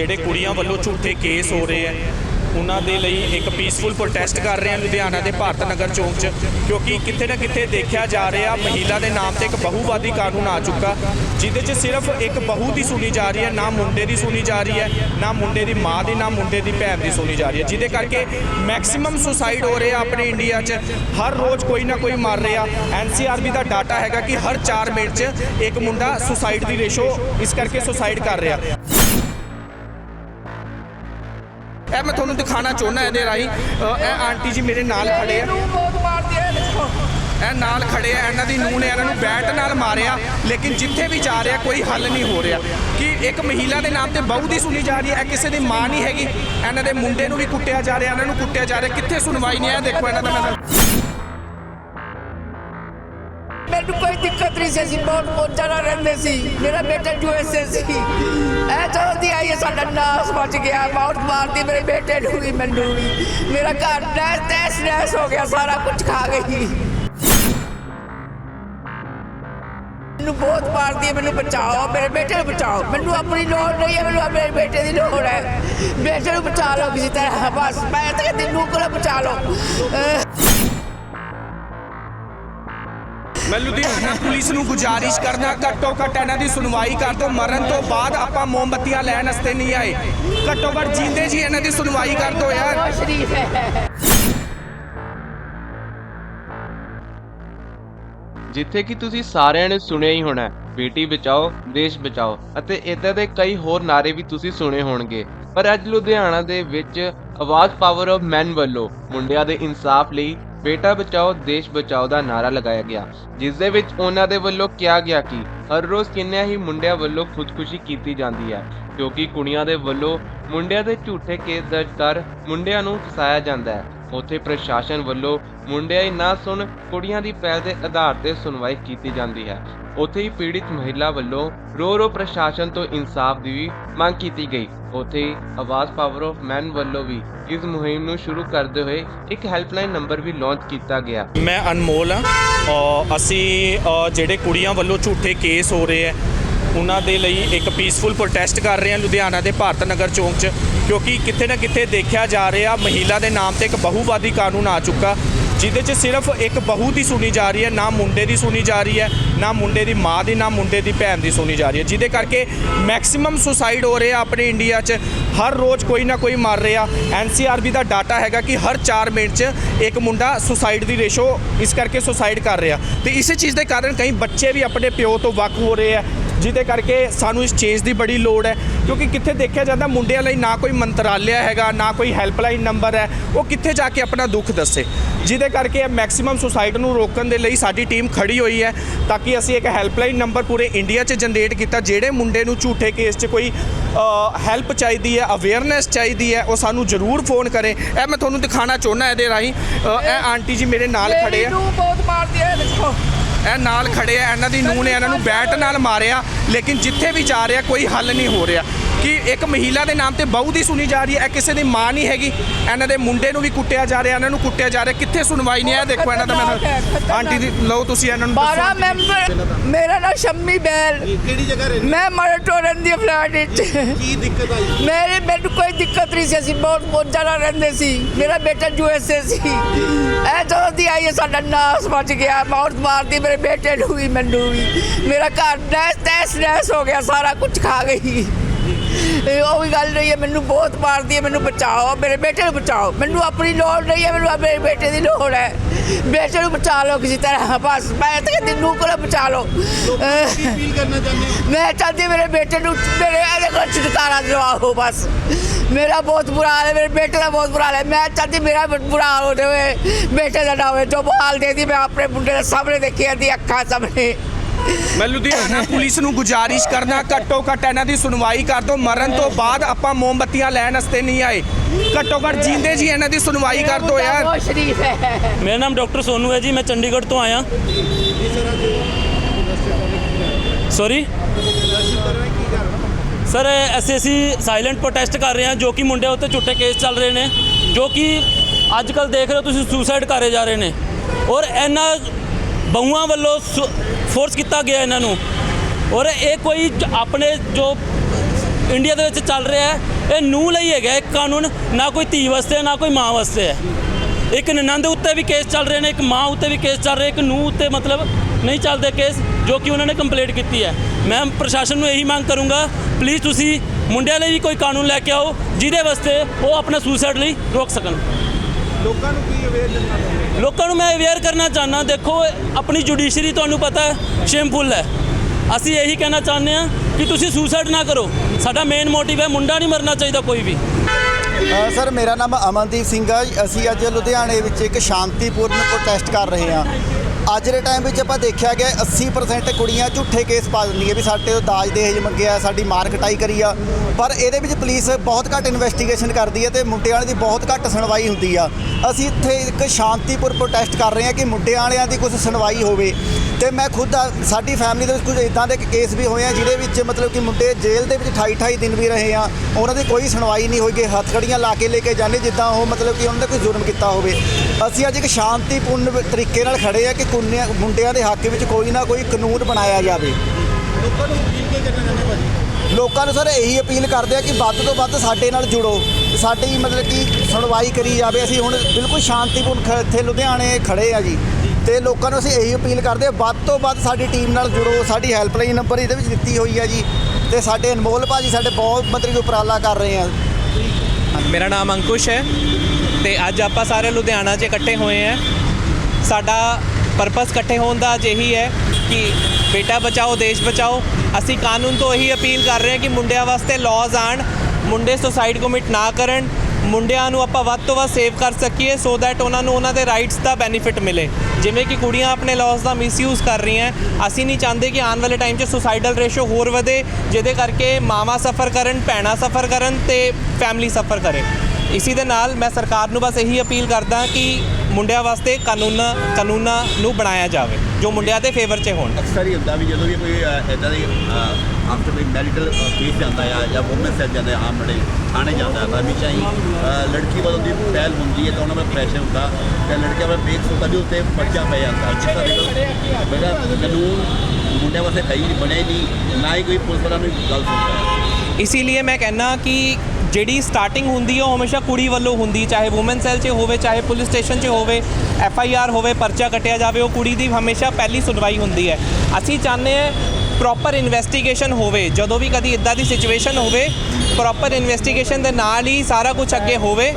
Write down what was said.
ਜਿਹੜੇ ਕੁੜੀਆਂ ਵੱਲੋਂ ਝੂਠੇ ਕੇਸ ਹੋ ਰਹੇ ਆ, ਉਹਨਾਂ ਦੇ ਲਈ ਇੱਕ ਪੀਸਫੁਲ ਪ੍ਰੋਟੈਸਟ ਕਰ ਰਹੇ ਆ ਲੁਧਿਆਣਾ ਦੇ ਭਾਰਤ ਨਗਰ ਚੌਂਕ 'ਚ, ਕਿਉਂਕਿ ਕਿਤੇ ਨਾ ਕਿਤੇ ਦੇਖਿਆ ਜਾ ਰਿਹਾ, ਮਹਿਲਾ ਦੇ ਨਾਮ ਤੇ ਇੱਕ ਬਹੁਵਾਦੀ ਕਾਨੂੰਨ ਆ ਚੁੱਕਾ, ਜਿਹਦੇ 'ਚ ਸਿਰਫ ਇੱਕ ਬਹੂ ਦੀ ਸੁਣੀ ਜਾ ਰਹੀ ਹੈ, ਨਾ ਮੁੰਡੇ ਦੀ ਸੁਣੀ ਜਾ ਰਹੀ ਹੈ, ਨਾ ਮੁੰਡੇ ਦੀ ਮਾਂ ਦੀ, ਨਾ ਮੁੰਡੇ ਦੀ ਭੈਣ ਦੀ ਸੁਣੀ ਜਾ ਰਹੀ ਹੈ, ਜਿਹਦੇ ਕਰਕੇ ਮੈਕਸਿਮਮ ਸੁਸਾਈਡ ਹੋ ਰਹੇ ਆ ਆਪਣੇ ਇੰਡੀਆ 'ਚ, ਹਰ ਰੋਜ਼ ਕੋਈ ਨਾ ਕੋਈ ਮਰ ਰਿਹਾ ਐਨਸੀਆਰਬੀ ਦਾ ਡਾਟਾ ਹੈਗਾ ਕਿ ਹਰ 4 ਮਿੰਟ 'ਚ ਇੱਕ ਮੁੰਡਾ ਸੁਸਾਈਡ ਦੀ ਰੇਸ਼ੋ, ਇਸ ਕਰਕੇ ਸੁਸਾਈਡ ਕਰ ਰਿਹਾ। ਇਹ ਮੈਂ ਤੁਹਾਨੂੰ ਦਿਖਾਣਾ ਚਾਹੁੰਦਾ ਇਹਦੇ ਰਾਹੀਂ। ਇਹ ਆਂਟੀ ਜੀ ਮੇਰੇ ਨਾਲ ਖੜੇ ਆ। ਇਹ ਨਾਲ ਖੜੇ ਆ, ਇਹਨਾਂ ਦੀ ਨੂੰਹ ਇਹਨਾਂ ਨੂੰ ਬੈਟ ਨਾਲ ਮਾਰਿਆ, ਲੇਕਿਨ ਜਿੱਥੇ ਵੀ ਜਾ ਰਿਹਾ, ਕੋਈ ਹੱਲ ਨਹੀਂ ਹੋ ਰਿਹਾ। ਕਿ ਇੱਕ ਮਹਿਲਾ ਦੇ ਨਾਮ ਤੇ ਬਹੂ ਦੀ ਸੁਣੀ ਜਾ ਰਹੀ ਹੈ, ਇਹ ਕਿਸੇ ਦੀ ਮਾਂ ਨਹੀਂ ਹੈਗੀ। ਇਹਨਾਂ ਦੇ ਮੁੰਡੇ ਨੂੰ ਵੀ ਕੁੱਟਿਆ ਜਾ ਰਿਹਾ, ਇਹਨਾਂ ਨੂੰ ਕੁੱਟਿਆ ਜਾ ਰਿਹਾ। ਕਿੱਥੇ ਸੁਣਵਾਈ ਨਹੀਂ ਹੈ? ਦੇਖੋ ਇਹਨਾਂ ਦਾ ਮੈਂ ਮੈਨੂੰ ਕੋਈ ਦਿੱਕਤ ਨਹੀਂ ਸੀ, ਅਸੀਂ ਬਹੁਤ ਮੋਜਾਂ ਰਹਿੰਦੇ ਸੀ। ਮੇਰਾ ਬੇਟਾ ਯੂਐਸਏ ਸੀ। ਸਾਡਾ ਨਾਸ ਬਚ ਗਿਆ ਬਹੁਤ ਮਾਰਦੀ ਮੇਰੇ ਬੇਟੇ ਨੂੰ ਵੀ, ਮੈਨੂੰ ਵੀ। ਮੇਰਾ ਘਰ ਨੈਸ ਤੈਸ ਨੈਸ ਹੋ ਗਿਆ, ਸਾਰਾ ਕੁਝ ਖਾ ਗਈ। ਮੈਨੂੰ ਬਹੁਤ ਮਾਰਦੀ ਹੈ, ਮੈਨੂੰ ਬਚਾਓ, ਮੇਰੇ ਬੇਟੇ ਨੂੰ ਬਚਾਓ। ਮੈਨੂੰ ਆਪਣੀ ਲੋੜ ਨਹੀਂ ਹੈ, ਮੈਨੂੰ ਆਪਣੇ ਬੇਟੇ ਦੀ ਲੋੜ ਹੈ। ਬੇਟੇ ਨੂੰ ਬਚਾ ਲਓ ਕਿਸੇ ਤਰ੍ਹਾਂ, ਬਸ, ਮੈਂ ਤਾਂ ਕਹਿੰਦੀ ਨੂੰ ਕੋਲ ਬਚਾ ਲਓ। ਮੈਂ ਲੁਧਿਆਣਾ ਪੁਲਿਸ ਨੂੰ ਗੁਜ਼ਾਰਿਸ਼ ਕਰਦਾ ਘੱਟੋ ਘੱਟ ਇਹਨਾਂ ਦੀ ਸੁਣਵਾਈ ਕਰ ਦਿਓ। ਮਰਨ ਤੋਂ ਬਾਅਦ ਆਪਾਂ ਮੋਮਬੱਤੀਆਂ ਲੈਣ ਵਾਸਤੇ ਨਹੀਂ ਆਏ। ਘੱਟੋ ਘੱਟ ਜਿੰਦੇ ਜੀ ਇਹਨਾਂ ਦੀ ਸੁਣਵਾਈ ਕਰ ਦਿਓ ਯਾਰ। ਸ਼ਰੀਫ ਹੈ ਜਿੱਥੇ ਕਿ ਤੁਸੀਂ ਸਾਰਿਆਂ ਨੇ ਸੁਣਿਆ ਹੀ ਹੋਣਾ ਬੇਟੀ ਬਚਾਓ, ਦੇਸ਼ ਬਚਾਓ ਅਤੇ ਇਦਾਂ ਦੇ ਕਈ ਹੋਰ ਨਾਰੇ ਵੀ ਤੁਸੀਂ ਸੁਣੇ ਹੋਣਗੇ। ਪਰ ਅੱਜ ਲੁਧਿਆਣਾ ਦੇ ਵਿੱਚ ਆਵਾਜ਼ ਪਾਵਰ ਆਫ ਮੈਨ ਵੱਲੋਂ ਮੁੰਡਿਆਂ ਦੇ ਇਨਸਾਫ ਲਈ ਬੇਟਾ ਬਚਾਓ, ਦੇਸ਼ ਬਚਾਓ ਦਾ ਨਾਰਾ ਲਗਾਇਆ ਗਿਆ ਜਿਸ ਦੇ ਵਿੱਚ ਉਹਨਾਂ ਦੇ ਵੱਲੋਂ ਕਿਹਾ ਗਿਆ ਕਿ ਹਰ ਰੋਜ਼ ਕਿੰਨਿਆਂ ਹੀ ਮੁੰਡਿਆਂ ਵੱਲੋਂ ਖੁਦਕੁਸ਼ੀ ਕੀਤੀ ਜਾਂਦੀ ਹੈ, ਕਿਉਂਕਿ ਕੁੜੀਆਂ ਦੇ ਵੱਲੋਂ ਮੁੰਡਿਆਂ ਦੇ ਝੂਠੇ ਕੇਸ ਦਰਜ ਕਰ ਮੁੰਡਿਆਂ ਨੂੰ ਫਸਾਇਆ ਜਾਂਦਾ ਹੈ। ਉੱਥੇ ਪ੍ਰਸ਼ਾਸਨ ਵੱਲੋਂ ਮੁੰਡਿਆਂ ਹੀ ਨਾ ਸੁਣ, ਕੁੜੀਆਂ ਦੀ ਪਹਿਲ ਦੇ ਆਧਾਰ ਤੇ ਸੁਣਵਾਈ ਕੀਤੀ ਜਾਂਦੀ ਹੈ। ਉੱਥੇ ਹੀ ਪੀੜਿਤ ਮਹਿਲਾ ਵੱਲੋਂ ਰੋ ਰੋ ਪ੍ਰਸ਼ਾਸਨ ਤੋਂ ਇਨਸਾਫ ਦੀ ਵੀ ਮੰਗ ਕੀਤੀ ਗਈ। ਉੱਥੇ ਆਵਾਜ਼ ਪਾਵਰ ਆਫ ਮੈਨ ਵੱਲੋਂ ਵੀ ਇਸ ਮੁਹਿੰਮ ਨੂੰ ਸ਼ੁਰੂ ਕਰਦੇ ਹੋਏ ਇੱਕ ਹੈਲਪਲਾਈਨ ਨੰਬਰ ਵੀ ਲਾਂਚ ਕੀਤਾ ਗਿਆ। ਮੈਂ ਅਨਮੋਲ ਆ ਅਸੀਂ ਜਿਹੜੇ ਕੁੜੀਆਂ ਵੱਲੋਂ ਝੂਠੇ ਕੇਸ ਹੋ ਰਹੇ ਆ ਉਹਨਾਂ ਦੇ ਲਈ ਇੱਕ ਪੀਸਫੁਲ ਪ੍ਰੋਟੈਸਟ ਕਰ ਰਹੇ ਹਾਂ ਲੁਧਿਆਣਾ ਦੇ ਭਾਰਤ ਨਗਰ ਚੌਂਕ 'ਚ, ਕਿਉਂਕਿ ਕਿਤੇ ਨਾ ਕਿਤੇ ਦੇਖਿਆ ਜਾ ਰਿਹਾ, ਮਹਿਲਾ ਦੇ ਨਾਮ ਤੇ ਇੱਕ ਬਹੁਵਾਦੀ ਕਾਨੂੰਨ ਆ ਚੁੱਕਾ। ਜਿਹਦੇ 'ਚ ਸਿਰਫ ਇੱਕ ਬਹੂ ਦੀ ਸੁਣੀ ਜਾ ਰਹੀ ਹੈ, ਨਾ ਮੁੰਡੇ ਦੀ ਸੁਣੀ ਜਾ ਰਹੀ ਹੈ, ਨਾ ਮੁੰਡੇ ਦੀ ਮਾਂ ਦੀ, ਨਾ ਮੁੰਡੇ ਦੀ ਭੈਣ ਦੀ ਸੁਣੀ ਜਾ ਰਹੀ ਹੈ। ਜਿਹਦੇ ਕਰਕੇ ਮੈਕਸਿਮਮ ਸੁਸਾਈਡ ਹੋ ਰਹੇ ਆ ਆਪਣੇ ਇੰਡੀਆ 'ਚ। ਹਰ ਰੋਜ਼ ਕੋਈ ਨਾ ਕੋਈ ਮਰ ਰਿਹਾ। ਐਨਸੀਆਰਬੀ ਦਾ ਡਾਟਾ ਹੈਗਾ ਕਿ ਹਰ 4 ਮਿੰਟ 'ਚ ਇੱਕ ਮੁੰਡਾ ਸੁਸਾਈਡ ਦੀ ਰੇਸ਼ੋ ਇਸ ਕਰਕੇ ਸੁਸਾਈਡ ਕਰ ਰਿਹਾ। ਤੇ ਇਸੇ ਚੀਜ਼ ਦੇ ਕਾਰਨ ਕਈ ਬੱਚੇ ਵੀ ਆਪਣੇ ਪਿਓ ਤੋਂ ਵੱਖ ਹੋ ਰਹੇ ਆ ਜਿਹਦੇ ਕਰਕੇ ਸਾਨੂੰ ਇਸ ਚੀਜ਼ ਦੀ ਬੜੀ ਲੋੜ ਹੈ। ਕਿਉਂਕਿ ਕਿੱਥੇ ਦੇਖਿਆ ਜਾਂਦਾ ਮੁੰਡਿਆਂ ਲਈ ਨਾ ਕੋਈ ਮੰਤਰਾਲਿਆ ਹੈਗਾ, ਨਾ ਕੋਈ ਹੈਲਪਲਾਈਨ ਨੰਬਰ ਹੈ, ਉਹ ਕਿੱਥੇ ਜਾ ਕੇ ਆਪਣਾ ਦੁੱਖ ਦੱਸੇ। ਜਿਹਦੇ ਕਰਕੇ ਮੈਕਸਿਮਮ ਸੁਸਾਈਡ ਨੂੰ ਰੋਕਣ ਦੇ ਲਈ ਸਾਡੀ ਟੀਮ ਖੜੀ ਹੋਈ ਹੈ ਤਾਂ ਕਿ ਅਸੀਂ ਇੱਕ ਹੈਲਪਲਾਈਨ ਨੰਬਰ ਪੂਰੇ ਇੰਡੀਆ 'ਚ ਜਨਰੇਟ ਕੀਤਾ ਜਿਹੜੇ ਮੁੰਡੇ ਨੂੰ ਝੂਠੇ ਕੇਸ 'ਚ ਕੋਈ ਹੈਲਪ ਚਾਹੀਦੀ ਹੈ ਅਵੇਅਰਨੈਸ ਚਾਹੀਦੀ ਹੈ ਉਹ ਸਾਨੂੰ ਜ਼ਰੂਰ ਫੋਨ ਕਰੇ। ਇਹ ਮੈਂ ਤੁਹਾਨੂੰ ਦਿਖਾਣਾ ਚਾਹੁੰਦਾ ਇਹਦੇ ਰਾਹੀਂ। ਇਹ ਆਂਟੀ ਜੀ ਮੇਰੇ ਨਾਲ ਖੜੇ ਆ। ਨੂੰ ਬਹੁਤ ਮਾਰਦੀ ਹੈ ਦੇਖੋ। ਇਹ ਨਾਲ ਖੜੇ ਆ। ਇਹਨਾਂ ਦੀ ਨੂੰਹ ਨੇ ਇਹਨਾਂ ਨੂੰ ਬੈਟ ਨਾਲ ਮਾਰਿਆ ਲੇਕਿਨ ਜਿੱਥੇ ਵੀ ਜਾ ਰਿਹਾ ਕੋਈ ਹੱਲ ਨਹੀਂ ਹੋ ਰਿਹਾ। ਕਿ ਇੱਕ ਮਹਿਲਾ ਦੇ ਨਾਮ ਤੇ ਬਹੂ ਦੀ ਸੁਣੀ ਜਾ ਰਹੀ ਹੈ ਇਹ ਕਿਸੇ ਦੀ ਮਾਂ ਨਹੀਂ ਹੈਗੀ। ਇਹਨਾਂ ਦੇ ਮੁੰਡੇ ਨੂੰ ਵੀ ਕੁੱਟਿਆ ਜਾ ਰਿਹਾ ਇਹਨਾਂ ਨੂੰ ਕੁੱਟਿਆ ਜਾ ਰਿਹਾ। ਕਿੱਥੇ ਸੁਣਵਾਈ ਨਹੀਂ ਹੈ? ਦੇਖੋ ਇਹਨਾਂ ਦਾ ਮੈਂ ਆਂਟੀ ਦੀ ਲਓ ਤੁਸੀਂ ਇਹਨਾਂ ਨੂੰ 12 ਦੱਸੋ। ਮੈਂਬਰ ਮੇਰਾ ਨਾਮ ਸ਼ੰਮੀ ਬੈਲ। ਕਿਹੜੀ ਜਗ੍ਹਾ ਰਹਿੰਦੇ? ਮੈਂ ਮਰਟੋ ਰਹਿੰਦੀ ਹਾਂ ਫਲੈਟ ਵਿੱਚ। ਕੀ ਦਿੱਕਤ ਆਈ? ਮੇਰੇ ਮੈਨੂੰ ਕੋਈ ਦਿੱਕਤ ਨਹੀਂ ਸੀ ਅਸੀਂ ਬਹੁਤ ਮੋਜਾਂ ਨਾਲ ਰਹਿੰਦੇ ਸੀ। ਮੇਰਾ ਬੇਟਾ ਯੂਐਸਏ ਸੀ। ਇਹ ਜਲਦੀ ਆਈ ਹੈ, ਸਾਡਾ ਨਾਸ ਬਚ ਗਿਆ। ਬਹੁਤ ਮਾਰਦੀ ਮੇਰੇ ਬੇਟੇ ਨੂੰ ਵੀ ਮੈਨੂੰ ਵੀ। ਮੇਰਾ ਘਰ ਨੈਸ ਤੈਸ ਨੈਸ ਹੋ ਗਿਆ ਸਾਰਾ ਕੁਝ ਖਾ ਗਈ। ਉਹ ਵੀ ਗੱਲ ਨਹੀਂ ਹੈ, ਮੈਨੂੰ ਬਹੁਤ ਮਾਰਦੀ ਹੈ, ਮੈਨੂੰ ਬਚਾਓ, ਮੇਰੇ ਬੇਟੇ ਨੂੰ ਬਚਾਓ। ਮੈਨੂੰ ਆਪਣੀ ਲੋੜ ਨਹੀਂ ਹੈ, ਮੈਨੂੰ ਆਪਣੇ ਬੇਟੇ ਦੀ ਲੋੜ ਹੈ। ਬੇਟੇ ਨੂੰ ਬਚਾ ਲਓ ਕਿਸੇ ਤਰ੍ਹਾਂ, ਬਸ, ਮੈਂ ਤਾਂ ਕਹਿੰਦੀ ਨੂੰ ਕੋਲ ਬਚਾ ਲਓ। ਮੈਂ ਚਾਹਤੀ ਮੇਰੇ ਬੇਟੇ ਨੂੰ, ਮੇਰੇ ਇਹਦੇ ਕੋਲ ਛੁਟਕਾਰਾ ਦਿਵਾਓ, ਬਸ। ਮੇਰਾ ਬਹੁਤ ਬੁਰਾ ਹਾਲ ਹੈ, ਮੇਰੇ ਬੇਟੇ ਦਾ ਬਹੁਤ ਬੁਰਾ ਹਾਲ ਹੈ। ਮੈਂ ਚਾਹਤੀ ਮੇਰਾ ਬੁਰਾ ਹਾਲ ਹੋ ਬੇਟੇ ਦਾ ਨਾ ਹੋਵੇ। ਜੋ ਹਾਲ ਦੇਦੀ ਮੈਂ ਆਪਣੇ ਮੁੰਡੇ ਦੇ ਸਾਹਮਣੇ ਦੇਖੀ ਦੀ ਅੱਖਾਂ ਸਾਹਮਣੇ। ਮੈਂ ਲੁਧਿਆਣਾ ਪੁਲਿਸ ਨੂੰ ਗੁਜ਼ਾਰਿਸ਼ ਕਰਦਾ ਘੱਟੋ ਘੱਟ ਇਹਨਾਂ ਦੀ ਸੁਣਵਾਈ ਕਰ ਦਿਓ। ਮਰਨ ਤੋਂ ਬਾਅਦ ਆਪਾਂ ਮੋਮਬੱਤੀਆਂ ਲੈਣ ਵਾਸਤੇ ਨਹੀਂ ਆਏ। ਘੱਟੋ ਘੱਟ ਜਿੰਦੇ ਜੀ ਇਹਨਾਂ ਦੀ ਸੁਣਵਾਈ ਕਰ ਦਿਓ ਯਾਰ। ਬਹੁਤ ਸ਼ਰੀਫ ਹੈ। ਮੇਰਾ ਨਾਮ ਡਾਕਟਰ ਸੋਨੂ ਹੈ ਜੀ ਮੈਂ ਚੰਡੀਗੜ੍ਹ ਤੋਂ ਆਇਆ। ਸੌਰੀ ਸਰ ਅਸੀਂ ਅਸੀਂ ਸਾਇਲੈਂਟ ਪ੍ਰੋਟੈਸਟ ਕਰ ਰਹੇ ਹਾਂ ਜੋ ਕਿ ਮੁੰਡਿਆਂ ਉੱਤੇ ਝੂਠੇ ਕੇਸ ਚੱਲ ਰਹੇ ਨੇ ਜੋ ਕਿ ਅੱਜ ਕੱਲ ਦੇਖ ਰਹੇ ਹੋ ਤੁਸੀਂ ਸੁਸਾਈਡ ਕਰੇ ਜਾ ਰਹੇ ਨੇ। ਔਰ ਇਹਨਾਂ ਬਹੂਆਂ ਵੱਲੋਂ ਫੋਰਸ ਕੀਤਾ ਗਿਆ ਇਹਨਾਂ ਨੂੰ। ਔਰ ਇਹ ਕੋਈ ਆਪਣੇ ਜੋ ਇੰਡੀਆ ਦੇ ਵਿੱਚ ਚੱਲ ਰਿਹਾ ਹੈ, ਇਹ ਨੂੰ ਲਈ ਹੈਗਾ ਇੱਕ ਕਾਨੂੰਨ, ਨਾ ਕੋਈ ਧੀ ਵਾਸਤੇ, ਨਾ ਕੋਈ ਮਾਂ ਵਾਸਤੇ ਹੈ। ਇੱਕ ਨਨੰਦ ਉੱਤੇ ਵੀ ਕੇਸ ਚੱਲ ਰਹੇ ਨੇ, ਇੱਕ ਮਾਂ ਉੱਤੇ ਵੀ ਕੇਸ ਚੱਲ ਰਿਹਾ, ਇੱਕ ਨੂੰ ਉੱਤੇ ਮਤਲਬ ਨਹੀਂ ਚੱਲਦੇ ਕੇਸ ਜੋ ਕਿ ਉਹਨਾਂ ਨੇ ਕੰਪਲੀਟ ਕੀਤੀ ਹੈ। ਮੈਂ ਪ੍ਰਸ਼ਾਸਨ ਨੂੰ ਇਹੀ ਮੰਗ ਕਰੂੰਗਾ ਪਲੀਜ਼ ਤੁਸੀਂ ਮੁੰਡਿਆਂ ਲਈ ਵੀ ਕੋਈ ਕਾਨੂੰਨ ਲੈ ਕੇ ਆਓ, ਜਿਹਦੇ ਵਾਸਤੇ ਉਹ ਆਪਣਾ ਸੁਸਾਈਡ ਲਈ ਰੋਕ ਸਕਣ। ਲੋਕਾਂ ਨੂੰ ਕੀ ਅਵੇਅਰ ਕਰਨਾ ਚਾਹੁੰਦੇ ਲੋਕਾਂ ਨੂੰ ਮੈਂ ਅਵੇਅਰ ਕਰਨਾ ਚਾਹੁੰਦਾ ਦੇਖੋ ਆਪਣੀ ਜੁਡੀਸ਼ਰੀ ਤੁਹਾਨੂੰ ਪਤਾ ਹੈ ਸ਼ੇਮਫੁਲ ਹੈ। ਅਸੀਂ ਇਹੀ ਕਹਿਣਾ ਚਾਹੁੰਦੇ ਹਾਂ ਕਿ ਤੁਸੀਂ ਸੁਸਾਈਡ ਨਾ ਕਰੋ। ਸਾਡਾ ਮੇਨ ਮੋਟਿਵ ਹੈ ਮੁੰਡਾ ਨਹੀਂ ਮਰਨਾ ਚਾਹੀਦਾ ਕੋਈ ਵੀ। ਸਰ ਮੇਰਾ ਨਾਮ ਅਮਨਦੀਪ ਸਿੰਘ ਆ। ਅਸੀਂ ਅੱਜ ਲੁਧਿਆਣੇ ਵਿੱਚ ਇੱਕ ਸ਼ਾਂਤੀਪੂਰਨ ਪ੍ਰੋਟੈਸਟ ਕਰ ਰਹੇ ਹਾਂ। ਅੱਜ ਦੇ ਟਾਈਮ ਵਿੱਚ ਆਪਾਂ ਦੇਖਿਆ ਗਿਆ 80% ਕੁੜੀਆਂ ਝੂਠੇ ਕੇਸ ਪਾ ਦਿੰਦੀਆਂ ਵੀ ਸਾਡੇ ਤੋਂ ਦਾਜ ਦੇਜ ਮੰਗਿਆ, ਸਾਡੀ ਮਾਰ ਕਟਾਈ ਕਰੀ ਆ। ਪਰ ਇਹਦੇ ਵਿੱਚ ਪੁਲਿਸ ਬਹੁਤ ਘੱਟ ਇਨਵੈਸਟੀਗੇਸ਼ਨ ਕਰਦੀ ਹੈ ਤੇ ਮੁੰਡੇ ਵਾਲਿਆਂ ਦੀ ਬਹੁਤ ਘੱਟ ਸੁਣਵਾਈ ਹੁੰਦੀ ਆ। ਅਸੀਂ ਇੱਥੇ ਇੱਕ ਸ਼ਾਂਤੀਪੂਰ ਪ੍ਰੋਟੈਸਟ ਕਰ ਰਹੇ ਹਾਂ ਕਿ ਮੁੰਡੇ ਵਾਲਿਆਂ ਦੀ ਕੁਝ ਸੁਣਵਾਈ ਹੋਵੇ। ਤੇ ਮੈਂ ਖੁਦ ਸਾਡੀ ਫੈਮਿਲੀ ਦੇ ਵਿੱਚ ਕੁਝ ਇਦਾਂ ਦੇ ਕੇਸ ਵੀ ਹੋਏ ਆ, ਜਿਹਦੇ ਵਿੱਚ ਮਤਲਬ ਕਿ ਮੁੰਡੇ ਜੇਲ੍ਹ ਦੇ ਵਿੱਚ 28 28 ਦਿਨ ਵੀ ਰਹੇ ਆ। ਉਹਨਾਂ ਦੀ ਕੋਈ ਸੁਣਵਾਈ ਨਹੀਂ ਹੋਈ ਕਿ ਹੱਥਕੜੀਆਂ ਲਾ ਕੇ ਲੈ ਕੇ ਜਾਂਦੇ, ਜਿੱਦਾਂ ਉਹ ਮਤਲਬ ਕਿ ਉਹਨਾਂ ਦਾ ਕੋਈ ਜ਼ੁਲਮ ਕੀਤਾ ਹੋਵੇ। ਅਸੀਂ ਅੱਜ ਇੱਕ ਸ਼ਾਂਤੀਪੂਰਨ ਤਰੀਕੇ ਨਾਲ ਖੜੇ ਆ ਕਿ ਕੁੰਨਿਆਂ ਮੁੰਡਿਆਂ ਦੇ ਹੱਕ ਵਿੱਚ ਕੋਈ ਨਾ ਕੋਈ ਕਾਨੂੰਨ ਬਣਾਇਆ ਜਾਵੇ। ਲੋਕਾਂ ਨੂੰ ਅਪੀਲ ਕੀ ਕਰਨਾ ਚਾਹੁੰਦੇ ਭਾਜੀ? ਲੋਕਾਂ ਨੂੰ ਸਰ ਇਹੀ ਅਪੀਲ ਕਰਦੇ ਆ ਕਿ ਵੱਧ ਤੋਂ ਵੱਧ ਸਾਡੇ ਨਾਲ ਜੁੜੋ। ਸਾਡੀ ਮਤਲਬ ਕਿ ਸੁਣਵਾਈ ਕਰੀ ਜਾਵੇ। ਅਸੀਂ ਹੁਣ ਬਿਲਕੁਲ ਸ਼ਾਂਤੀਪੂਰਨ ਖ- ਇੱਥੇ ਲੁਧਿਆਣੇ ਖੜੇ ਆ ਜੀ। ਤੇ ਲੋਕਾਂ ਨੂੰ ਅਸੀਂ ਇਹੀ ਅਪੀਲ ਕਰਦੇ ਆ ਵੱਧ ਤੋਂ ਵੱਧ ਸਾਡੀ ਟੀਮ ਨਾਲ ਜੁੜੋ। ਸਾਡੀ ਹੈਲਪਲਾਈਨ ਨੰਬਰ ਇਹਦੇ ਵਿੱਚ ਦਿੱਤੀ ਹੋਈ ਆ ਜੀ। ਤੇ ਸਾਡੇ ਅਨਮੋਲ ਭਾਜੀ ਸਾਡੇ ਬਹੁਤ ਮਤਲਬ ਉਪਰਾਲਾ ਕਰ ਰਹੇ ਆ। ਮੇਰਾ ਨਾਮ ਅੰਕੁਸ਼ ਹੈ ਤੇ ਅੱਜ ਆਪਾਂ ਸਾਰੇ ਲੁਧਿਆਣਾ 'ਚ ਇਕੱਠੇ ਹੋਏ ਹਾਂ ਸਾਡਾ ਪਰਪਸ ਇਕੱਠੇ ਹੋਣ ਦਾ ਅੱਜ ਹੈ ਕਿ ਬੇਟਾ ਬਚਾਓ, ਦੇਸ਼ ਬਚਾਓ। ਅਸੀਂ ਕਾਨੂੰਨ ਤੋਂ ਇਹੀ ਅਪੀਲ ਕਰ ਰਹੇ ਹਾਂ ਕਿ ਮੁੰਡਿਆਂ ਵਾਸਤੇ ਲਾਜ਼ ਆਣ, ਮੁੰਡੇ ਸੁਸਾਈਡ ਕਮਿਟ ਨਾ ਕਰਨ, ਮੁੰਡਿਆਂ ਨੂੰ ਆਪਾਂ ਵੱਧ ਤੋਂ ਵੱਧ ਸੇਵ ਕਰ ਸਕੀਏ ਸੋ ਦੈਟ ਉਹਨਾਂ ਨੂੰ ਉਹਨਾਂ ਦੇ ਰਾਈਟਸ ਦਾ ਬੈਨੀਫਿਟ ਮਿਲੇ। ਜਿਵੇਂ ਕਿ ਕੁੜੀਆਂ ਆਪਣੇ ਲਾਜ਼ ਦਾ ਮਿਸਯੂਜ਼ ਕਰ ਰਹੀਆਂ। ਅਸੀਂ ਨਹੀਂ ਚਾਹੁੰਦੇ ਕਿ ਆਉਣ ਵਾਲੇ ਟਾਈਮ 'ਚ ਸੁਸਾਈਡਲ ਰੇਸ਼ੋ ਹੋਰ ਵਧੇ, ਜਿਹਦੇ ਕਰਕੇ ਮਾਵਾਂ ਸਫਰ ਕਰਨ, ਭੈਣਾਂ ਸਫਰ ਕਰਨ ਤੇ ਫੈਮਿਲੀ ਸਫਰ ਕਰੇ। ਇਸੀ ਦੇ ਨਾਲ ਮੈਂ ਸਰਕਾਰ ਨੂੰ ਬਸ ਇਹੀ ਅਪੀਲ ਕਰਦਾ ਕਿ ਮੁੰਡਿਆਂ ਵਾਸਤੇ ਕਾਨੂੰਨ ਕਾਨੂੰਨਾਂ ਨੂੰ ਬਣਾਇਆ ਜਾਵੇ ਜੋ ਮੁੰਡਿਆਂ ਦੇ ਫੇਵਰ 'ਚ ਹੋਣ। ਅਕਸਰ ਹੀ ਹੁੰਦਾ ਵੀ ਜਦੋਂ ਵੀ ਕੋਈ ਇਦਾਂ ਦੀ ਆਫਟਰ ਵੀ ਮੈਡੀਕਲ ਕੇਸ ਜਾਂਦਾ ਆ ਜਾਂ ਵੂਮਨ ਸੈਲ ਜਾਂਦਾ ਆਮ ਬੜੇ ਥਾਣੇ ਜਾਂਦਾ ਤਾਂ ਹਮੇਸ਼ਾ ਹੀ ਲੜਕੀ ਵੱਲੋਂ ਦੀ ਪਹਿਲ ਹੁੰਦੀ ਹੈ ਤਾਂ ਉਹਨਾਂ ਦਾ ਪ੍ਰੈਸ਼ਰ ਹੁੰਦਾ ਤੇ ਲੜਕੇ ਵੱਲ ਬੇਕ ਹੁੰਦਾ ਵੀ ਉੱਤੇ ਬੱਚਾ ਪੈ ਜਾਂਦਾ। ਜਿਸ ਦੇਖੋ ਮੇਰਾ ਕਾਨੂੰਨ ਮੁੰਡਿਆਂ ਵਾਸਤੇ ਨਹੀਂ ਬਣੇ ਨਹੀਂ ਨਾ ਹੀ ਕੋਈ ਪੁਲਿਸ ਵਾਲਾ ਨੂੰ ਗੱਲ ਸੁਣਦਾ। ਇਸੇ ਲਈ ਮੈਂ ਕਹਿੰਨਾ ਕਿ ਜਿਹੜੀ ਸਟਾਰਟਿੰਗ ਹੁੰਦੀ ਹੈ ਉਹ ਹਮੇਸ਼ਾ ਕੁੜੀ ਵੱਲੋਂ ਹੁੰਦੀ, ਚਾਹੇ ਔਮਨ ਸੈੱਲ 'ਚ ਹੋਵੇ, ਚਾਹੇ ਪੁਲਿਸ ਸਟੇਸ਼ਨ 'ਚ ਹੋਵੇ ਐਫ ਆਈ ਆਰ ਹੋਵੇ, ਪਰਚਾ ਕੱਟਿਆ ਜਾਵੇ, ਉਹ ਕੁੜੀ ਦੀ ਹਮੇਸ਼ਾ ਪਹਿਲੀ ਸੁਣਵਾਈ ਹੁੰਦੀ ਹੈ। ਅਸੀਂ ਚਾਹੁੰਦੇ ਹਾਂ ਪ੍ਰੋਪਰ ਇਨਵੈਸਟੀਗੇਸ਼ਨ ਹੋਵੇ, ਜਦੋਂ ਵੀ ਕਦੀ ਇਦਾਂ ਦੀ ਸਿਚੁਏਸ਼ਨ ਹੋਵੇ ਪ੍ਰੋਪਰ ਇਨਵੈਸਟੀਗੇਸ਼ਨ ਦੇ ਨਾਲ ਹੀ ਸਾਰਾ ਕੁਝ ਅੱਗੇ ਹੋਵੇ।